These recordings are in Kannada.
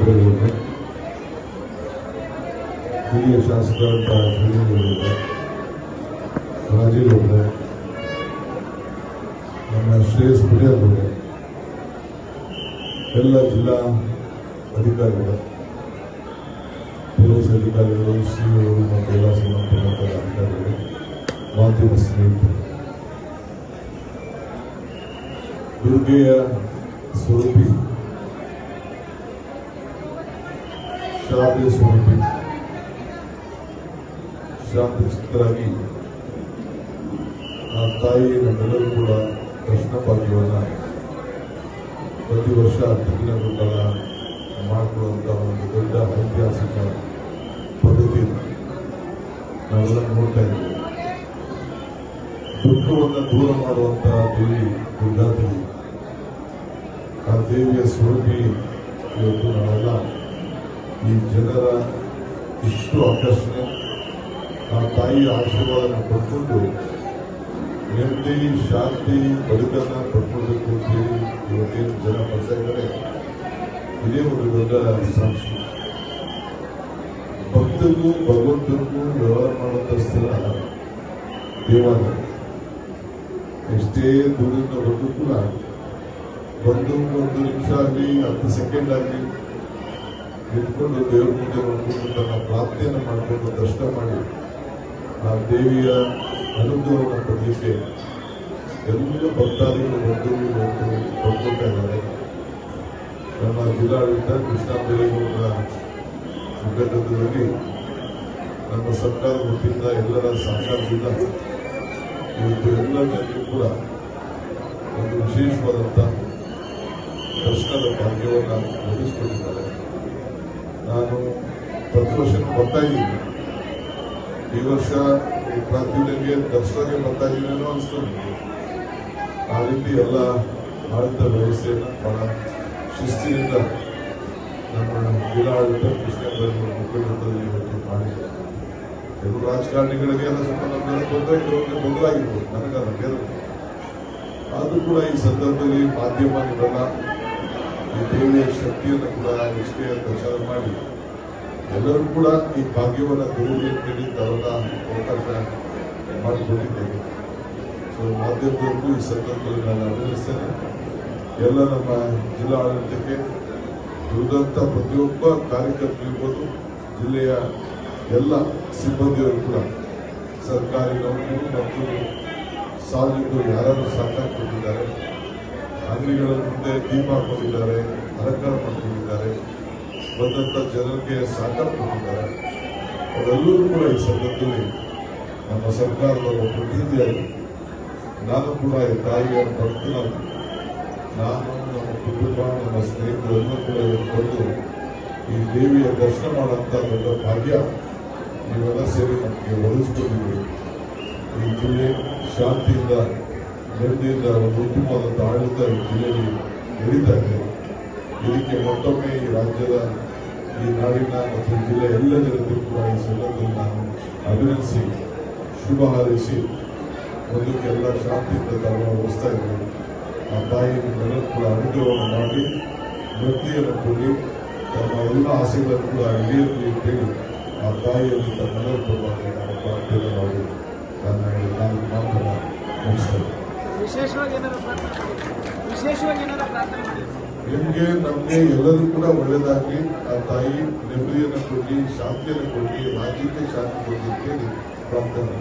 ಹೆಬ್ಬಳ್ಳಿಯವರೇ ಹಿರಿಯ ಶಾಸಕರಂತ ಶ್ರೀನಿವಾಸರವರೇ ರಾಜೀವ್ ಅವರೇ ನಮ್ಮ ಶ್ರೇಯಸ್ ಪುಡಿಯರ್ ಅವರೇ ಎಲ್ಲ ಜಿಲ್ಲಾ ಅಧಿಕಾರಿಗಳು ಪೊಲೀಸ್ ಅಧಿಕಾರಿಗಳು ಸಿಇಒಗಳು ಮತ್ತು ಎಲ್ಲ ಸಂಬಂಧಪಟ್ಟ ಅಧಿಕಾರಿಗಳು ಮಾಧ್ಯಮ ಸ್ನೇಹಿತರು ದುರ್ಗೆಯ ಸ್ವರೂಪಿ ಶಾರದೆ ಸ್ವರೂಪಿ ಶಾಂತಚಿತ್ತರಾಗಿ ಆ ತಾಯಿ ನಮ್ಮೆಲ್ಲರೂ ಕೂಡ ಕೃಷ್ಣ ಭಾಗ್ಯವನ್ನ ಪ್ರತಿ ವರ್ಷ ಹತ್ತು ದಿನಗಳ ಮಾಡಿಕೊಳ್ಳುವಂಥ ಒಂದು ದೊಡ್ಡ ಐತಿಹಾಸಿಕ ಪದ್ಧತಿ ನಾವೆಲ್ಲ ನೋಡ್ತಾ ಇದ್ದೀವಿ ದುಃಖವನ್ನು ದೂರ ಮಾಡುವಂತಹ ದೇವಿ ದುರ್ಗಾದೇವಿ ಆ ದೇವಿಯ ಸ್ವರೂಪಿ ಇವತ್ತು ನಾವೆಲ್ಲ ಈ ಜನರ ಇಷ್ಟು ಆಕರ್ಷಣೆ ಆ ತಾಯಿಯ ಆಶೀರ್ವಾದನ ಪಡ್ಕೊಂಡು ನೆಮ್ಮದಿ, ಶಾಂತಿ, ಬದುಕನ್ನು ಪಡ್ಕೊಳ್ಬೇಕು ಅಂತೇಳಿ ಇವತ್ತೇನು ಜನ ಬರ್ತಾ ಇದೇ ಒಂದು ದೊಡ್ಡ ಸಾಕ್ಷಿ. ಭಕ್ತರಿಗೂ, ಭಗವಂತರಿಗೂ ವ್ಯವಹಾರ ಮಾಡುವಂಥ ಸ್ಥಳ ದೇವಾಲಯ. ಎಷ್ಟೇ ದೂರದಿಂದ ಕೂಡ ಬಂದು ಒಂದು ನಿಮಿಷ ಆಗಲಿ, ಹತ್ತು ಸೆಕೆಂಡ್ ಆಗಲಿ ನಿಂತ್ಕೊಂಡು ದೇವ್ರ ಮುಂದೆ ಬಂದ್ಕೊಂಡು ತನ್ನ ಪ್ರಾರ್ಥನೆಯನ್ನು ಮಾಡಿಕೊಂಡು ದರ್ಶನ ಮಾಡಿ ಆ ದೇವಿಯ ಅನುಭವವನ್ನು ಪಡೆಯಲಿಕ್ಕೆ ಎಲ್ಲ ಭಕ್ತಾದಿಗಳು ಬಂದು ಬಂದು ಪಡ್ಕೊಳ್ತಾ ಇದ್ದಾರೆ. ನಮ್ಮ ಜಿಲ್ಲಾಡಳಿತ, ಕೃಷ್ಣ ದೇವೇಗೌಡರ ಮುಖಂಡದಲ್ಲಿ ನಮ್ಮ ಸರ್ಕಾರ ವತಿಯಿಂದ ಎಲ್ಲರ ಸಹಕಾರದಿಂದ ಇವತ್ತು ಎಲ್ಲರಿಗೂ ಕೂಡ ಒಂದು ವಿಶೇಷವಾದಂಥ ದರ್ಶನದ ಭಾಗ್ಯವನ್ನು ಒದಗಿಸಿಕೊಂಡಿದ್ದಾರೆ ನಾನು ಪ್ರತಿ ವರ್ಷ ಬರ್ತಾ ಇದ್ದೀನಿ. ಈ ವರ್ಷ ಈ ಕ್ರಾಂತಿಗೆ ದರ್ಶನಕ್ಕೆ ಬರ್ತಾ ಇದ್ದೀನೇನೋ ಅನಿಸ್ತು ಆ ರೀತಿ ಎಲ್ಲ ಆಡಳಿತ ವ್ಯವಸ್ಥೆಯನ್ನು ಬಹಳ ಶಿಸ್ತಿನಿಂದ ನಮ್ಮ ಜಿಲ್ಲಾಡಳಿತ ಕೃಷ್ಣ ಮುಖ್ಯಮಂತ್ರಿ ಇವತ್ತು ಮಾಡಿದ್ದಾರೆ. ಕೆಲವು ರಾಜಕಾರಣಿಗಳಿಗೆ ಎಲ್ಲ ಸ್ವಲ್ಪ ನಮ್ಮೆಲ್ಲ ತೊಂದರೆ ಕೆಲವೊಂದು ಬದಲಾಗಿರ್ಬೋದು ನನಗಲ್ಲ ಬೇರೆ ಆದರೂ ಕೂಡ ಈ ಸಂದರ್ಭದಲ್ಲಿ ಮಾಧ್ಯಮ ನೀವೆಲ್ಲ ಈ ದೇವಿಯ ಶಕ್ತಿಯನ್ನು ಕೂಡ ನಿಷ್ಠೆಯ ಪ್ರಚಾರ ಮಾಡಿ, ಎಲ್ಲರೂ ಕೂಡ ಈ ಭಾಗ್ಯವನ್ನು ದೂರಿ ತರದ ಅವಕಾಶ ಮಾಡಿಕೊಂಡಿದ್ದೇವೆ ಸೊ ಮಾಧ್ಯಮದವರೆಗೂ ಈ ಸಂದರ್ಭದಲ್ಲಿ ನಾನು ಅಭಿನಯಿಸ್ತೇನೆ ಎಲ್ಲ ನಮ್ಮ ಜಿಲ್ಲಾ ಆಡಳಿತಕ್ಕೆ ದುಡಿದಂಥ ಪ್ರತಿಯೊಬ್ಬ ಕಾರ್ಯಕರ್ತರಿರ್ಬೋದು ಜಿಲ್ಲೆಯ ಎಲ್ಲ ಸಿಬ್ಬಂದಿಯವರು ಕೂಡ ಸರ್ಕಾರಿ ನೌಕರರು ಮತ್ತು ಸಾರ್ವಜನಿಕರು ಯಾರು ಸಹಕಾರ ಕೊಟ್ಟಿದ್ದಾರೆ. ಅಂಗಡಿಗಳ ಮುಂದೆ ದೀಪ ಹಾಕೊಂಡಿದ್ದಾರೆ, ಅಲಂಕಾರ ಮಾಡಿಕೊಂಡಿದ್ದಾರೆ. ಬಂದಂಥ ಜನರಿಗೆ ಸಹಕಾರ ಕೊಟ್ಟಿದ್ದಾರೆ. ಅವರೆಲ್ಲರೂ ಕೂಡ ಈ ಸಂದರ್ಭದಲ್ಲಿ ನಮ್ಮ ಸರ್ಕಾರದ ಪ್ರತಿನಿಧಿಯಾಗಿ ನಾನು ಕೂಡ ಈ ತಾಯಿಯ ಭಕ್ತನಾಗಿ ನಾನು, ನಮ್ಮ ಕುಟುಂಬ, ನಮ್ಮ ಸ್ನೇಹಿತರೆಲ್ಲ ಕೂಡ ಬಂದು ಈ ದೇವಿಯ ದರ್ಶನ ಮಾಡುವಂಥ ದೊಡ್ಡ ಭಾಗ್ಯ ನೀವೆಲ್ಲ ಸೇರಿ ನಮಗೆ ಒದಗಿಸ್ಕೊಂಡಿದ್ದೀವಿ ಈ ಜಿಲ್ಲೆ ಶಾಂತಿಯಿಂದ ನೆಮ್ಮದಿಯಿಂದ ಒಂದು ಉತ್ತಮವಾದಂಥ ಆಡಳಿತ ಜಿಲ್ಲೆಯಲ್ಲಿ ನಡೀತಾ ಇದೆ. ಇದಕ್ಕೆ ಮತ್ತೊಮ್ಮೆ ಈ ರಾಜ್ಯದ, ಈ ನಾಡಿನ ಮತ್ತು ಜಿಲ್ಲೆ ಎಲ್ಲ ಜನತೆಗೂ ಕೂಡ ಈ ಸಂದರ್ಭದಲ್ಲಿ ನಾನು ಅಭಿನಂದಿಸಿ, ಶುಭ ಹಾರೈಸಿ ಮುಂದಕ್ಕೆಲ್ಲ ಶಾಂತಿಯಿಂದ ತಾವು ವಹಿಸ್ತಾ ಇದ್ದೀವಿ ಆ ತಾಯಿ ನಿಮ್ಮೆಲ್ಲರೂ ಕೂಡ ಅನುಗ್ರಹವನ್ನು ಮಾಡಿ, ವೃತ್ತಿಯನ್ನು ಕೊಡಿ, ತಮ್ಮ ಎಲ್ಲ ಆಸೆಗಳನ್ನು ಕೂಡ ಈಡೇರಲಿ ಅಂತೇಳಿ ಆ ತಾಯಿಯಲ್ಲಿ ತಮ್ಮೆಲ್ಲರ ಪರವಾಗಿ ನಾನು ನಿಮಗೆ ನಮಗೆ ಎಲ್ಲರೂ ಕೂಡ ಒಳ್ಳೆಯದಾಗಿ ಆ ತಾಯಿ ನೆಮ್ಮದಿಯನ್ನು ಕೊಡಲಿ ಶಾಂತಿಯನ್ನು ಕೊಡಲಿ ರಾಜ್ಯಕ್ಕೆ ಶಾಂತಿ ಕೊಡಿ ಅಂತೇಳಿ ಪ್ರಾರ್ಥನೆ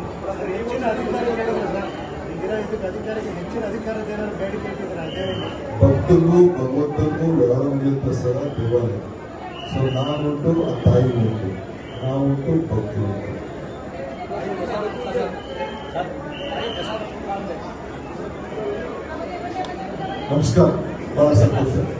ಭಕ್ತರಿಗೂ ಭಗವಂತನಿಗೂ ವ್ಯವಹಾರ ನಡೆಯುವಂಥ ಸ್ಥಳ ದೇವಾಲಯ. ಸೊ ನಾನುಂಟು ಆ ತಾಯಿ ಉಂಟು ನಾವುಂಟು ಭಕ್ತರು ಉಂಟು ನಮಸ್ಕಾರ ಬಹಳ ಸಂತೋಷ